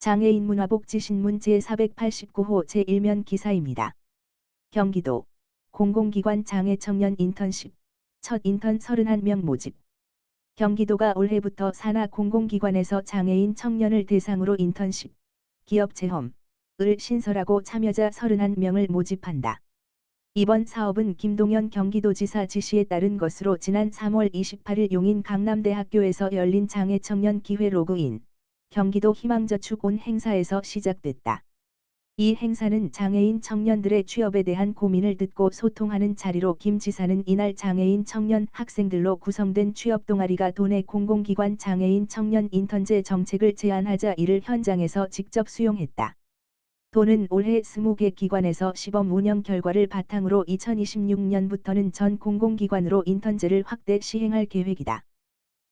장애인 문화복지 신문 제489호 제1면 기사입니다. 경기도 공공기관 장애 청년 인턴십 첫 인턴 31명 모집 경기도가 올해부터 산하 공공기관에서 장애인 청년을 대상으로 인턴십, 기업 체험을 신설하고 참여자 31명을 모집한다. 이번 사업은 김동연 경기도지사 지시에 따른 것으로 지난 3월 28일 용인 강남대학교에서 열린 장애 청년 기회 로그인 경기도 희망저축 온 행사에서 시작됐다. 이 행사는 장애인 청년들의 취업에 대한 고민을 듣고 소통하는 자리로 김 지사는 이날 장애인 청년 학생들로 구성된 취업 동아리가 도내 공공기관 장애인 청년 인턴제 정책을 제안하자 이를 현장에서 직접 수용했다. 도는 올해 20개 기관에서 시범 운영 결과를 바탕으로 2026년부터는 전 공공기관으로 인턴제를 확대 시행할 계획이다.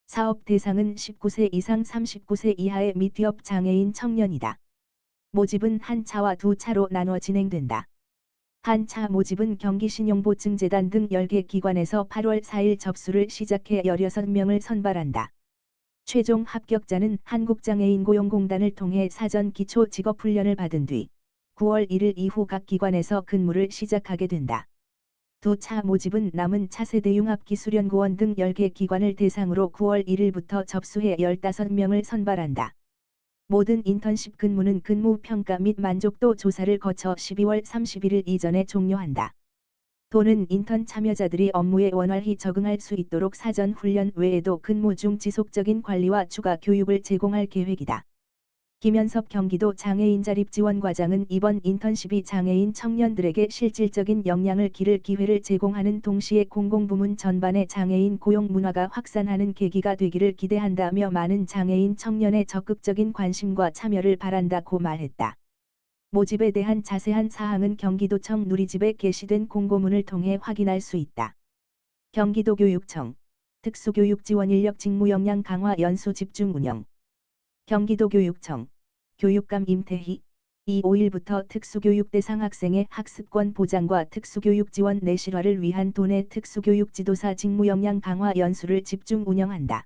사업 대상은 19세 이상 39세 이하의 미취업 장애인 청년이다. 모집은 한 차와 두 차로 나눠 진행된다. 한 차 모집은 경기신용보증재단 등 10개 기관에서 8월 4일 접수를 시작해 16명을 선발한다. 최종 합격자는 한국장애인고용공단을 통해 사전 기초 직업훈련을 받은 뒤 9월 1일 이후 각 기관에서 근무를 시작하게 된다. 두차 모집은 남은 차세대 융합기술연구원 등 10개 기관을 대상으로 9월 1일부터 접수해 15명을 선발한다. 모든 인턴십 근무는 근무 평가 및 만족도 조사를 거쳐 12월 31일 이전에 종료한다. 도는 인턴 참여자들이 업무에 원활히 적응할 수 있도록 사전 훈련 외에도 근무 중 지속적인 관리와 추가 교육을 제공할 계획이다. 김현섭 경기도 장애인 자립지원과장은 이번 인턴십이 장애인 청년들에게 실질적인 역량을 기를 기회를 제공하는 동시에 공공부문 전반의 장애인 고용 문화가 확산하는 계기가 되기를 기대한다며 많은 장애인 청년의 적극적인 관심과 참여를 바란다고 말했다. 모집에 대한 자세한 사항은 경기도청 누리집에 게시된 공고문을 통해 확인할 수 있다. 경기도교육청 특수교육지원 인력 직무 역량 강화 연수 집중 운영 경기도교육청 교육감 임태희 2 5일부터 특수교육 대상 학생의 학습권 보장과 특수교육 지원 내실화를 위한 도내 특수교육 지도사 직무 역량 강화 연수를 집중 운영한다.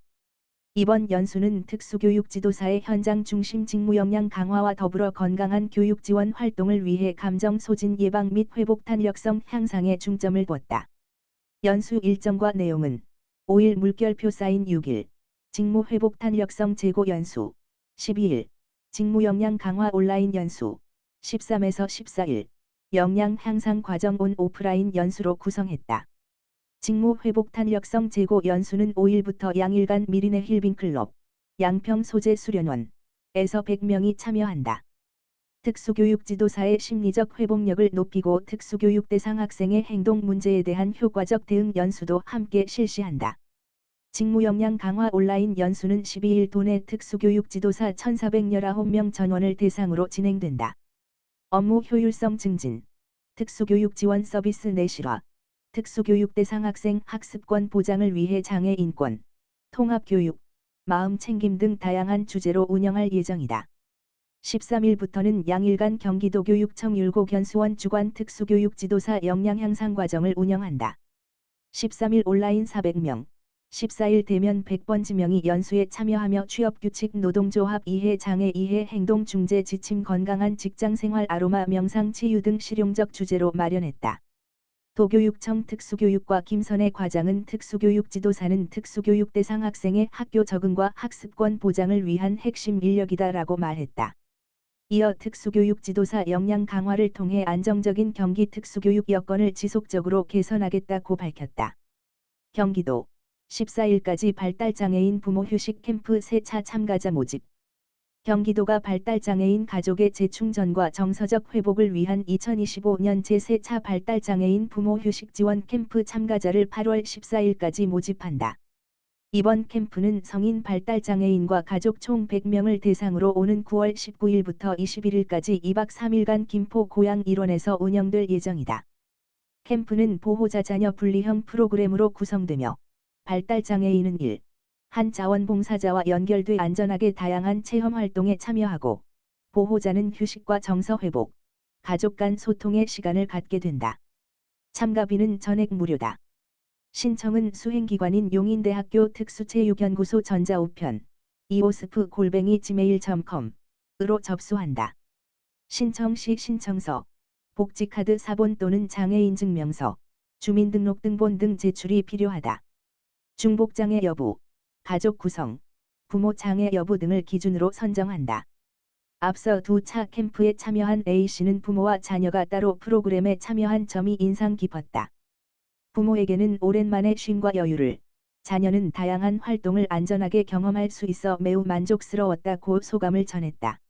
이번 연수는 특수교육 지도사의 현장 중심 직무 역량 강화와 더불어 건강한 교육 지원 활동을 위해 감정 소진 예방 및 회복 탄력성 향상에 중점을 뒀다. 연수 일정과 내용은 5일 물결표 사인 6일 직무 회복 탄력성 제고 연수 12일 직무 역량 강화 온라인 연수 13에서 14일 역량 향상 과정 온 오프라인 연수로 구성했다. 직무 회복 탄력성 제고 연수는 5일부터 양일간 미리네 힐빙클럽, 양평 소재 수련원 에서 100명이 참여한다. 특수교육 지도사의 심리적 회복력을 높이고 특수교육 대상 학생의 행동 문제에 대한 효과적 대응 연수도 함께 실시한다. 직무 역량 강화 온라인 연수는 12일 도내 특수교육 지도사 1,419명 전원을 대상으로 진행된다. 업무 효율성 증진, 특수교육 지원 서비스 내실화, 특수교육 대상 학생 학습권 보장을 위해 장애 인권, 통합교육, 마음 챙김 등 다양한 주제로 운영할 예정이다. 13일부터는 양일간 경기도교육청 율곡연수원 주관 특수교육 지도사 역량 향상 과정을 운영한다. 13일 온라인 400명, 14일 대면 100번 지명이 연수에 참여하며 취업규칙 노동조합 이해 장애 이해 행동 중재 지침 건강한 직장생활 아로마 명상 치유 등 실용적 주제로 마련했다. 도교육청 특수교육과 김선혜 과장은 특수교육 지도사는 특수교육 대상 학생의 학교 적응과 학습권 보장을 위한 핵심 인력이다라고 말했다. 이어 특수교육 지도사 역량 강화를 통해 안정적인 경기 특수교육 여건을 지속적으로 개선하겠다고 밝혔다. 경기도 14일까지 발달장애인 부모 휴식 캠프 3차 참가자 모집. 경기도가 발달장애인 가족의 재충전과 정서적 회복을 위한 2025년 제3차 발달장애인 부모 휴식 지원 캠프 참가자를 8월 14일까지 모집한다. 이번 캠프는 성인 발달장애인과 가족 총 100명을 대상으로 오는 9월 19일부터 21일까지 2박 3일간 김포 고양 일원에서 운영될 예정이다. 캠프는 보호자 자녀 분리형 프로그램으로 구성되며 발달장애인은 1. 한 자원봉사자와 연결돼 안전하게 다양한 체험 활동에 참여하고 보호자는 휴식과 정서 회복, 가족 간 소통의 시간을 갖게 된다. 참가비는 전액 무료다. 신청은 수행기관인 용인대학교 특수체육연구소 전자우편 이오스프 골뱅이 지메일.com 접수한다. 신청 시 신청서, 복지카드 사본 또는 장애인증명서, 주민등록등본 등 제출이 필요하다. 중복장애 여부, 가족 구성, 부모 장애 여부 등을 기준으로 선정한다. 앞서 두 차 캠프에 참여한 A씨는 부모와 자녀가 따로 프로그램에 참여한 점이 인상 깊었다. 부모에게는 오랜만에 쉼과 여유를, 자녀는 다양한 활동을 안전하게 경험할 수 있어 매우 만족스러웠다고 소감을 전했다.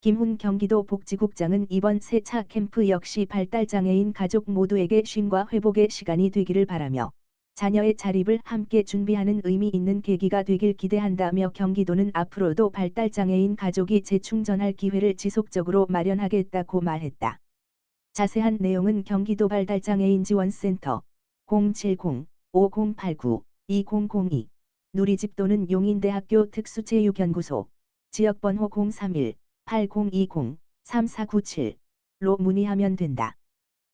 김훈 경기도 복지국장은 이번 세 차 캠프 역시 발달장애인 가족 모두에게 쉼과 회복의 시간이 되기를 바라며 자녀의 자립을 함께 준비하는 의미 있는 계기가 되길 기대한다며 경기도는 앞으로도 발달장애인 가족이 재충전할 기회를 지속적으로 마련하겠다고 말했다. 자세한 내용은 경기도 발달장애인 지원센터 070-5089-2002 누리집 또는 용인대학교 특수체육연구소 지역번호 031-8020-3497로 문의하면 된다.